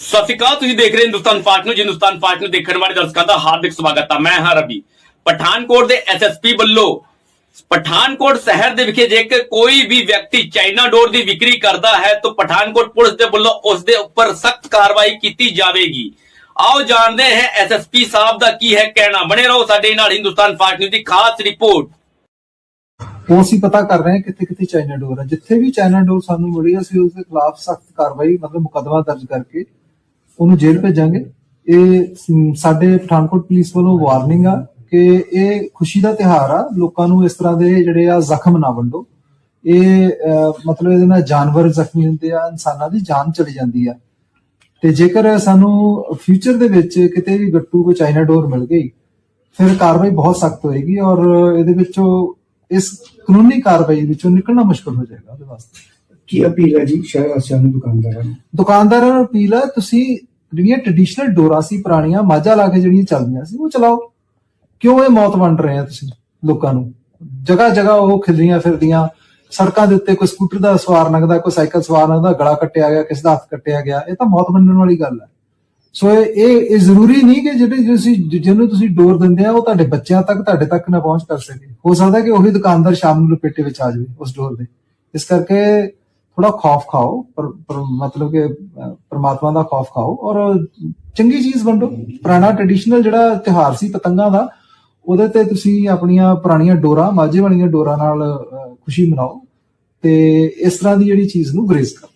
ਸਤਿ ਸ਼੍ਰੀ ਅਕਾਲ, ਤੁਸੀਂ ਦੇਖ ਰਹੇ ਹੋ ਹਿੰਦੁਸਤਾਨ ਪਾਰਟ ਨੂੰ ਹਿੰਦੁਸਤਾਨ ਪਾਰਟ ਨੂੰ ਦੇਖਣ ਵਾਲੇ ਦਰਸ਼ਕਾਂ ਦਾ ਹਾਰਦਿਕ ਸਵਾਗਤ ਹੈ ਮੈਂ ਹਾਂ ਰਵੀ। ਪਠਾਨਕੋਟ ਦੇ ਐਸਐਸਪੀ ਵੱਲੋਂ ਪਠਾਨਕੋਟ ਸ਼ਹਿਰ ਦੇ ਵਿਖੇ ਜੇਕਰ ਕੋਈ ਵੀ ਵਿਅਕਤੀ ਚਾਈਨਾ ਡੋਰ ਦੀ ਵਿਕਰੀ ਕਰਦਾ ਹੈ, ਤਾਂ ਪਠਾਨਕੋਟ ਪੁਲਿਸ ਦੇ ਵੱਲੋਂ ਉਸ ਦੇ ਉੱਪਰ ਸਖਤ ਕਾਰਵਾਈ ਕੀਤੀ ਜਾਵੇਗੀ। ਆਓ ਜਾਣਦੇ ਹਾਂ ਐਸਐਸਪੀ ਸਾਹਿਬ ਦਾ ਕੀ ਹੈ ਕਹਿਣਾ। ਬਣੇ ਰਹੋ ਸਾਡੇ ਨਾਲ ਹਿੰਦੁਸਤਾਨ ਪਾਰਟ ਨਿਊਜ਼ ਦੀ ਖਾਸ ਰਿਪੋਰਟ। ਉਹ ਅਸੀਂ ਪਤਾ ਕਰ ਰਹੇ ਹਾਂ ਕਿੱਥੇ ਕਿੱਥੇ ਚਾਈਨਾ ਡੋਰ ਹੈ ਜਿੱਥੇ ਵੀ ਚਾਈਨਾ ਡੋਰ ਸਾਨੂੰ ਮਿਲੀ, ਅਸੀਂ ਉਸ ਦੇ ਖਿਲਾਫ ਸਖਤ ਕਾਰਵਾਈ, ਮਤਲਬ ਮੁਕੱਦਮਾ ਦਰਜ ਕਰਕੇ ਉਹਨੂੰ ਜੇਲ੍ਹ ਭੇਜਾਂਗੇ। ਇਹ ਸਾਡੇ ਪਠਾਨਕੋਟ ਪੁਲਿਸ ਵੱਲੋਂ ਵਾਰਨਿੰਗ ਆ ਕਿ ਇਹ ਖੁਸ਼ੀ ਦਾ ਤਿਹਾਰ ਆ। ਲੋਕਾਂ ਨੂੰ ਇਸ ਤਰ੍ਹਾਂ ਦੇ ਜਿਹੜੇ ਆ ਜ਼ਖਮ ਨਾ ਵੰਡੋ। ਇਹ ਮਤਲਬ ਇਹਦੇ ਨਾਲ ਜਾਨਵਰ ਜ਼ਖਮੀ ਹੁੰਦੇ ਆ ਇਨਸਾਨਾਂ ਦੀ ਜਾਨ ਚਲੀ ਜਾਂਦੀ ਆ। ਤੇ ਜੇਕਰ ਸਾਨੂੰ ਫਿਊਚਰ ਦੇ ਵਿੱਚ ਕਿਤੇ ਵੀ ਗੱਟੂ ਕੋ ਚਾਈਨਾ ਡੋਰ ਮਿਲ ਗਈ ਫਿਰ ਕਾਰਵਾਈ ਬਹੁਤ ਸਖਤ ਹੋਏਗੀ ਔਰ ਇਹਦੇ ਵਿੱਚੋਂ ਇਸ ਕਾਨੂੰਨੀ ਕਾਰਵਾਈ ਵਿੱਚੋਂ ਨਿਕਲਣਾ ਮੁਸ਼ਕਲ ਹੋ ਜਾਏਗਾ ਉਹਦੇ ਵਾਸਤੇ। ਕੀ ਅਪੀਲ ਹੈ ਜੀ? ਸ਼ਹਿਰ ਵਾਸੀਆਂ ਨੂੰ ਦੁਕਾਨਦਾਰਾਂ ਨੂੰ? ਦੁਕਾਨਦਾਰਾਂ ਨੂੰ ਅਪੀਲ ਹੈ ਤੁਸੀਂ ਜਿਹੜੀਆਂ ਟ੍ਰੈਡੀਸ਼ਨਲ ਡੋਰਾਂ ਸੀ, ਪੁਰਾਣੀਆਂ, ਮਾਝਾ ਲਾ ਕੇ ਜਿਹੜੀਆਂ ਚੱਲਦੀਆਂ ਸੀ, ਉਹ ਚਲਾਓ। ਕਿਉਂ ਇਹ ਮੌਤ ਵੰਡ ਰਹੇ ਆ ਤੁਸੀਂ ਲੋਕਾਂ ਨੂੰ? ਜਗ੍ਹਾ ਜਗ੍ਹਾ ਉਹ ਖਿਲਰੀਆਂ ਫਿਰਦੀਆਂ, ਸੜਕਾਂ ਦੇ ਉੱਤੇ ਕੋਈ ਸਕੂਟਰ ਦਾ ਸਵਾਰ ਲੰਘਦਾ, ਕੋਈ ਸਾਈਕਲ ਸਵਾਰ ਲੰਘਦਾ, ਗਲਾ ਕੱਟਿਆ ਗਿਆ, ਕਿਸੇ ਦਾ ਹੱਥ ਕੱਟਿਆ ਗਿਆ, ਇਹ ਤਾਂ ਮੌਤ ਵੰਡਣ ਵਾਲੀ ਗੱਲ ਹੈ। ਸੋ ਇਹ ਇਹ ਜ਼ਰੂਰੀ ਨਹੀਂ ਕਿ ਜਿਹੜੇ ਤੁਸੀਂ, ਜਿਹਨੂੰ ਤੁਸੀਂ ਡੋਰ ਦਿੰਦੇ ਆ, ਉਹ ਤੁਹਾਡੇ ਬੱਚਿਆਂ ਤੱਕ, ਤੁਹਾਡੇ ਤੱਕ ਨਾ ਪਹੁੰਚ ਕਰ ਸਕੇ। ਹੋ ਸਕਦਾ ਕਿ ਉਹੀ ਦੁਕਾਨਦਾਰ ਸ਼ਾਮ ਨੂੰ ਲਪੇਟੇ ਵਿੱਚ ਆ ਜਾਵੇ ਉਸ ਡੋਰ ਦੇ। ਇਸ ਕਰਕੇ ਥੋੜਾ ਖੌਫ ਖਾਓ, ਪਰ ਮਤਲਬ ਕਿ ਪਰਮਾਤਮਾ ਦਾ ਖੌਫ ਖਾਓ ਔਰ ਚੰਗੀ ਚੀਜ਼ ਵੰਡੋ। ਪੁਰਾਣਾ ਟ੍ਰੈਡੀਸ਼ਨਲ ਜਿਹੜਾ ਤਿਉਹਾਰ ਸੀ ਪਤੰਗਾਂ ਦਾ, ਉਹਦੇ ਤੇ ਤੁਸੀਂ ਆਪਣੀਆਂ ਪੁਰਾਣੀਆਂ ਡੋਰਾਂ, ਮਾਝੇ ਵਾਲੀਆਂ ਡੋਰਾਂ ਨਾਲ ਖੁਸ਼ੀ ਮਨਾਓ ਤੇ ਇਸ ਤਰ੍ਹਾਂ ਦੀ ਜਿਹੜੀ ਚੀਜ਼ ਨੂੰ ਗ੍ਰੇਸ ਕਰੋ।